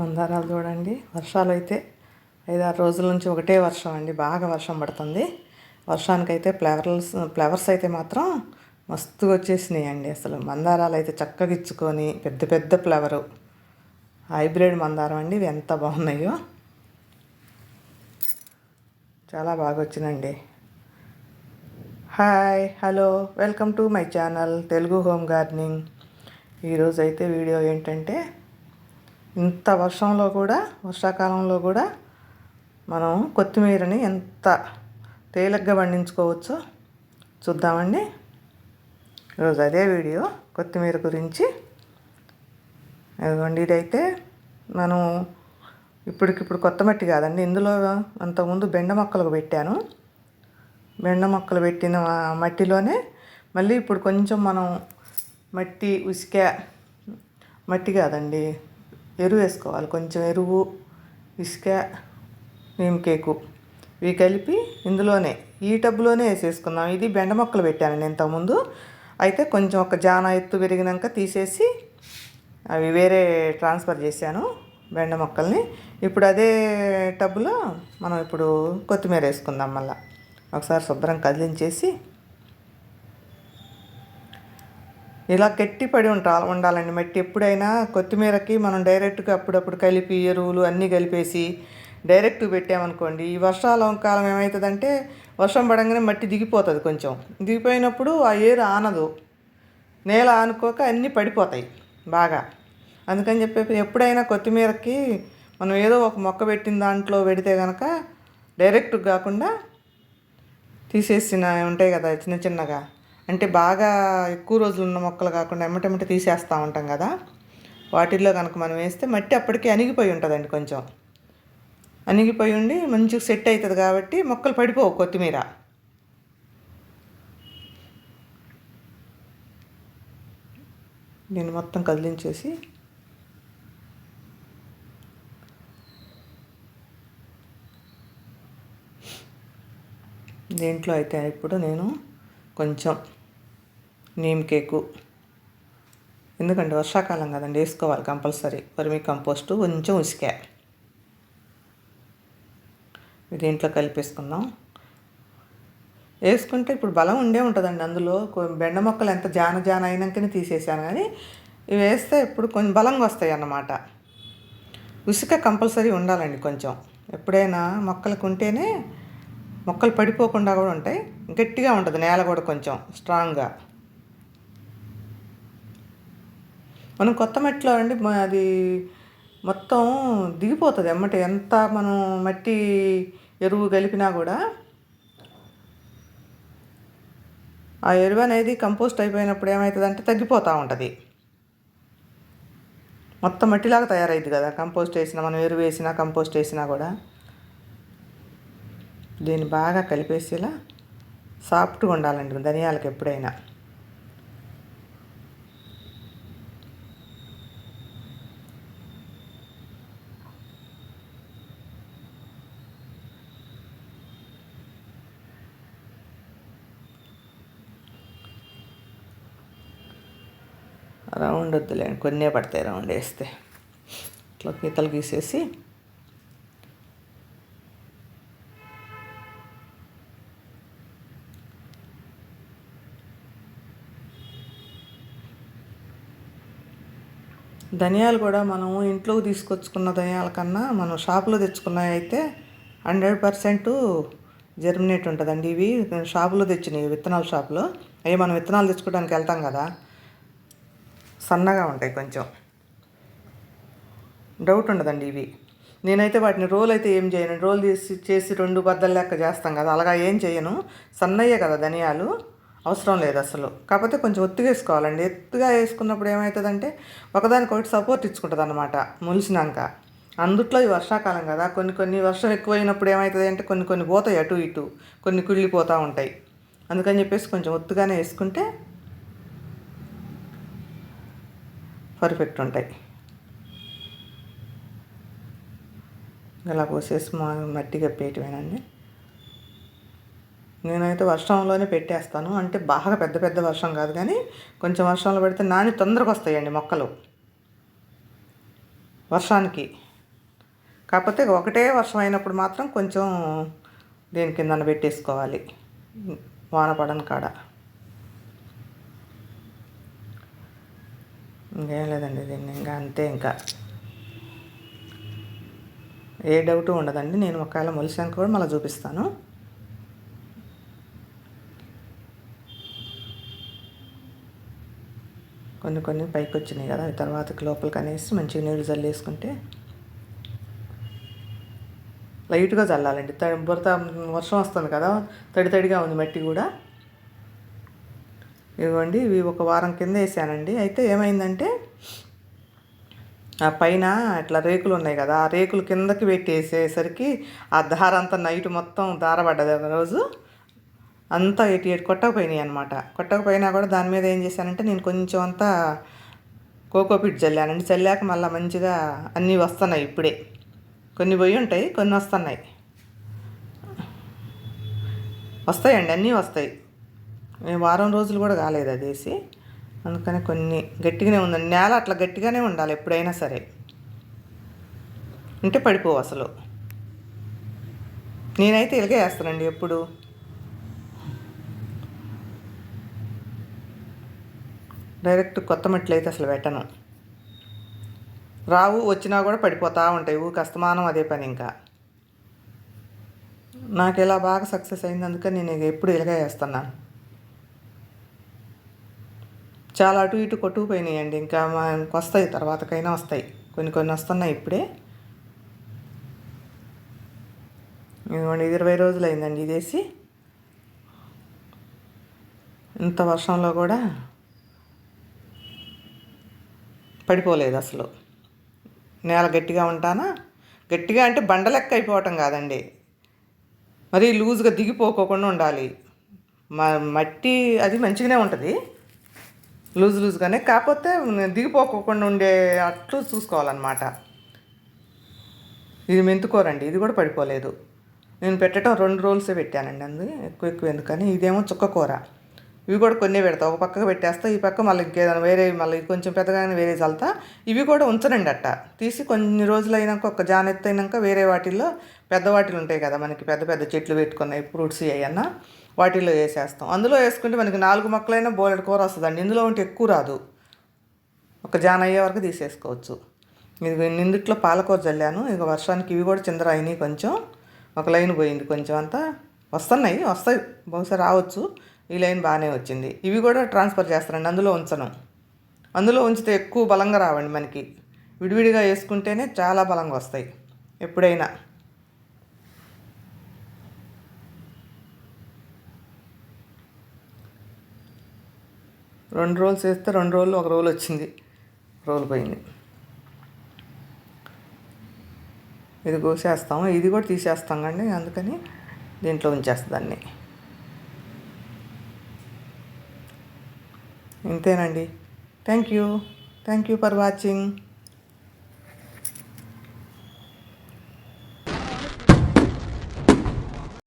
మందారాలు చూడండి. వర్షాలు అయితే ఐదారు రోజుల నుంచి ఒకటే వర్షం అండి. బాగా వర్షం పడుతుంది. వర్షానికైతే ఫ్లవర్స్ ఫ్లవర్స్ అయితే మాత్రం మస్తుగా వచ్చేసినాయి అండి అసలు. మందారాలు అయితే చక్కగా ఇచ్చుకొని పెద్ద పెద్ద ఫ్లవరు. హైబ్రిడ్ మందారం అండి. ఇవి ఎంత బాగున్నాయో. చాలా బాగా వచ్చినండి hi hello welcome to my channel Telugu home gardening. ఈరోజు అయితే వీడియో ఏంటంటే ఇంత వర్షంలో కూడా వర్షాకాలంలో కూడా మనం కొత్తిమీరని ఎంత తేలిగ్గా పండించుకోవచ్చో చూద్దామండి. ఈరోజు అదే వీడియో కొత్తిమీర గురించి. ఇదిగోండి ఇదైతే మనం ఇప్పటికిప్పుడు కొత్త మట్టి కాదండి ఇందులో అంతకుముందు బెండ మొక్కలకు పెట్టాను. బెండ మొక్కలు పెట్టిన మట్టిలోనే మళ్ళీ ఇప్పుడు కొంచెం మనం మట్టి ఉసిక మట్టి కాదండి ఎరువు వేసుకోవాలి కొంచెం ఎరువు ఇసుక నీమ్ కేకు ఇవి కలిపి ఇందులోనే ఈ టబ్లోనే వేసేసుకుందాం. ఇది బెండ మొక్కలు పెట్టాను నేను ఇంతకుముందు. అయితే కొంచెం ఒక జాన ఎత్తు పెరిగినాక తీసేసి అవి వేరే ట్రాన్స్ఫర్ చేశాను బెండ మొక్కల్ని. ఇప్పుడు అదే టబ్లో మనం ఇప్పుడు కొత్తిమీర వేసుకుందాం మళ్ళీ. ఒకసారి శుభ్రం కదిలించేసి ఇలా గట్టిపడి ఉంటా ఉండాలండి. మట్టి ఎప్పుడైనా కొత్తిమీరకి మనం డైరెక్ట్గా అప్పుడప్పుడు కలిపి ఎరువులు అన్నీ కలిపేసి డైరెక్ట్ పెట్టామనుకోండి ఈ వర్షాల కాలం ఏమవుతుందంటే వర్షం పడంగానే మట్టి దిగిపోతుంది కొంచెం. దిగిపోయినప్పుడు ఆ ఏరు ఆనదు. నేల ఆనుకోక అన్నీ పడిపోతాయి బాగా. అందుకని చెప్పి ఎప్పుడైనా కొత్తిమీరకి మనం ఏదో ఒక మొక్క పెట్టిన దాంట్లో పెడితే కనుక డైరెక్ట్ కాకుండా తీసేసిన ఉంటాయి కదా చిన్న చిన్నగా. అంటే బాగా ఎక్కువ రోజులు ఉన్న మొక్కలు కాకుండా ఎమ్మటెమ్మట తీసేస్తూ ఉంటాం కదా. వాటిల్లో కనుక మనం వేస్తే మట్టి అప్పటికే అణిగిపోయి ఉంటుందండి కొంచెం. అణిగిపోయి ఉండి మంచిగా సెట్ అవుతుంది కాబట్టి మొక్కలు పడిపోవు కొత్తిమీర. నేను మొత్తం కదిలించేసి దీంట్లో అయితే ఇప్పుడు నేను కొంచెం నీమ్ కేకు. ఎందుకంటే వర్షాకాలం కదండి వేసుకోవాలి కంపల్సరీ. వర్మీ కంపోస్టు కొంచెం ఉసిక. దీంట్లో కలిపేసుకుందాం. వేసుకుంటే ఇప్పుడు బలం ఉండే ఉంటుందండి అందులో. బెండ మొక్కలు ఎంత జాన జాన అయినాకనే తీసేసాను కానీ ఇవి వేస్తే ఇప్పుడు కొంచెం బలంగా వస్తాయి అన్నమాట. ఉసుక కంపల్సరీ ఉండాలండి కొంచెం. ఎప్పుడైనా మొక్కలకు ఉంటేనే మొక్కలు పడిపోకుండా కూడా ఉంటాయి. గట్టిగా ఉంటుంది నేల కూడా కొంచెం స్ట్రాంగ్గా. మనం కొత్త మట్టిలో అండి అది మొత్తం దిగిపోతుంది ఎమ్మటి ఎంత మనం మట్టి ఎరువు కలిపినా కూడా ఆ ఎరువు అనేది కంపోస్ట్ అయిపోయినప్పుడు ఏమవుతుందంటే తగ్గిపోతూ ఉంటుంది. మొత్తం మట్టిలాగా తయారైంది కదా. కంపోస్ట్ వేసినా మనం ఎరువు వేసినా కంపోస్ట్ వేసినా కూడా దీన్ని బాగా కలిపేసేలా సాఫ్ట్గా ఉండాలండి. ధనియాలకు ఎప్పుడైనా. రౌండ్ వద్దులేండి కొన్నే పడతాయి రౌండ్ వేస్తే. ఇట్లా గీతలు గీసేసి. ధనియాలు కూడా మనము ఇంట్లో తీసుకొచ్చుకున్న ధనియాల కన్నా మనం షాపులో తెచ్చుకున్నవి అయితే హండ్రెడ్ పర్సెంట్ జర్మినేట్ ఉంటుందండి. ఇవి షాపులో తెచ్చినవి విత్తనాల షాపులో. అవి మనం విత్తనాలు తెచ్చుకోవడానికి వెళ్తాం కదా. సన్నగా ఉంటాయి కొంచెం. డౌట్ ఉండదండి ఇవి. నేనైతే వాటిని రోల్ అయితే ఏం చేయను. రోల్ చేసి చేసి రెండు బద్దలు లెక్క చేస్తాం కదా అలాగా ఏం చేయను. సన్నయ్యే కదా ధనియాలు. అవసరం లేదు అసలు. కాకపోతే కొంచెం ఒత్తుగా వేసుకోవాలండి. ఎత్తుగా వేసుకున్నప్పుడు ఏమవుతుందంటే ఒకదానికొకటి సపోర్ట్ ఇచ్చుకుంటుంది అనమాట ములిసినాక అందుట్లో ఈ వర్షాకాలం కదా కొన్ని కొన్ని వర్షం ఎక్కువైనప్పుడు ఏమవుతుంది అంటే కొన్ని కొన్ని పోతాయి అటు ఇటు కొన్ని కుళ్ళిపోతూ ఉంటాయి. అందుకని చెప్పేసి కొంచెం ఒత్తుగానే వేసుకుంటే పర్ఫెక్ట్ ఉంటాయి. ఇలా పోసేసి మా మట్టిగా కప్పేయటమేనండి నేనైతే వర్షంలోనే పెట్టేస్తాను. అంటే బాగా పెద్ద పెద్ద వర్షం కాదు కానీ కొంచెం వర్షంలో పెడితే నాని తొందరగా వస్తాయండి మొక్కలు. వర్షానికి. కాకపోతే ఒకటే వర్షం అయినప్పుడు మాత్రం కొంచెం దీని కిందన పెట్టేసుకోవాలి. వాన పడని కాడ. ఇంకేం లేదండి దీన్ని ఇంకా అంతే ఇంకా. ఏ డౌట్ ఉండదండి. నేను ఒకవేళ మొలిసాను కూడా మళ్ళీ చూపిస్తాను. కొన్ని కొన్ని పైకి వచ్చినాయి కదా తర్వాత లోపల లోపలికి అనేసి మంచిగా నీళ్ళు చల్లేసుకుంటే లైట్గా చల్లాలండి తడి బురద వర్షం వస్తుంది కదా తడి తడిగా ఉంది మట్టి కూడా. ఇవ్వండి. ఇవి ఒక వారం కింద వేసానండి. అయితే ఏమైందంటే ఆ పైన ఇట్లా రేకులు ఉన్నాయి కదా ఆ రేకులు కిందకి పెట్టేసేసరికి ఆ దార అంతా నైట్ మొత్తం దారపడ్డది ఒక రోజు. అంతా ఎటు ఎటు కొట్టకపోయినాయి అనమాట కొట్టకపోయినా కూడా దాని మీద ఏం చేశానంటే నేను కొంచెం అంతా కోకోపిట్ చల్లానండి చల్లాక మళ్ళీ మంచిగా అన్నీ వస్తున్నాయి ఇప్పుడే. కొన్ని పోయి ఉంటాయి కొన్ని వస్తున్నాయి. వస్తాయండి అన్నీ వస్తాయి. వారం రోజులు కూడా కాలేదు అది వేసి. అందుకని కొన్ని గట్టిగానే ఉందండి. నేల అట్లా గట్టిగానే ఉండాలి ఎప్పుడైనా సరే. ఉంటే పడిపోవు అసలు. నేనైతే ఇలాగే వేస్తానండి ఎప్పుడు. డైరెక్ట్ కొత్త మెట్లు అయితే అసలు పెట్టను. రావు వచ్చినా కూడా పడిపోతూ ఉంటాయి. ఊరికి అస్తమానం అదే పని ఇంకా. నాకు ఇలా బాగా సక్సెస్ అయింది అందుకని నేను ఎప్పుడు ఇలాగే వేస్తున్నాను చాలా అటు ఇటు కొట్టుకుపోయినాయండి. ఇంకా మనకు వస్తాయి తర్వాతకైనా వస్తాయి. కొన్ని కొన్ని వస్తున్నాయి ఇప్పుడే. ఇదిగోండి ఇరవై రోజులు అయిందండి ఇదేసి. ఇంత వర్షంలో కూడా పడిపోలేదు అసలు. నేల గట్టిగా ఉంటానా? గట్టిగా అంటే బండ లెక్క అయిపోవటం కాదండి. మరీ లూజ్గా దిగిపోకోకుండా ఉండాలి. మట్టి అది మంచిగానే ఉంటుంది. లూజ్ లూజ్గానే. కాకపోతే దిగిపోకోకుండా ఉండే అట్లు చూసుకోవాలన్నమాట. ఇది మెంతుకోరండి ఇది కూడా పడిపోలేదు. నేను పెట్టడం రెండు రోల్సే పెట్టానండి అందు ఎక్కువ ఎక్కువ ఎందుకని. ఇదేమో చుక్క కూర. ఇవి కూడా కొన్ని పెడతా ఒక పక్కకు పెట్టేస్తా ఈ పక్క మళ్ళీ ఇంకేదైనా వేరే మళ్ళీ కొంచెం పెద్దగానే వేరే చల్తా ఇవి కూడా ఉంచనండి అట్ట. తీసి కొన్ని రోజులు అయినాక ఒక జానెత్త అయినాక వేరే వాటిల్లో పెద్ద వాటిలు ఉంటాయి కదా మనకి పెద్ద పెద్ద చెట్లు పెట్టుకున్నాయి ఫ్రూట్స్ అయ్యన్నా వాటిల్లో వేసేస్తాం. అందులో వేసుకుంటే మనకి నాలుగు మొక్కలైనా బోలెడు కూర వస్తుందండి. ఇందులో ఉంటే ఎక్కువ రాదు. ఒక జాన అయ్యే వరకు తీసేసుకోవచ్చు. ఇది నిందిట్లో పాలకూర చల్లాను ఇక వర్షానికి ఇవి కూడా చిందర అయినాయి కొంచెం. ఒక లైన్ పోయింది కొంచెం అంతా. వస్తున్నాయి వస్తాయి. బహుశా రావచ్చు. ఈ లైన్ బాగానే వచ్చింది. ఇవి కూడా ట్రాన్స్ఫర్ చేస్తారండి. అందులో ఉంచను. అందులో ఉంచితే ఎక్కువ బలంగా రావండి మనకి. విడివిడిగా వేసుకుంటేనే చాలా బలంగా వస్తాయి. ఎప్పుడైనా. రెండు రోజులు చేస్తే రెండు రోజులు ఒక రోజు వచ్చింది. రోజులు పోయింది. ఇది కోసేస్తాము. ఇది కూడా తీసేస్తాం కండి. అందుకని దీంట్లో ఉంచేస్తుందాన్ని ఇంతేనండి. Thank you. Thank you for watching.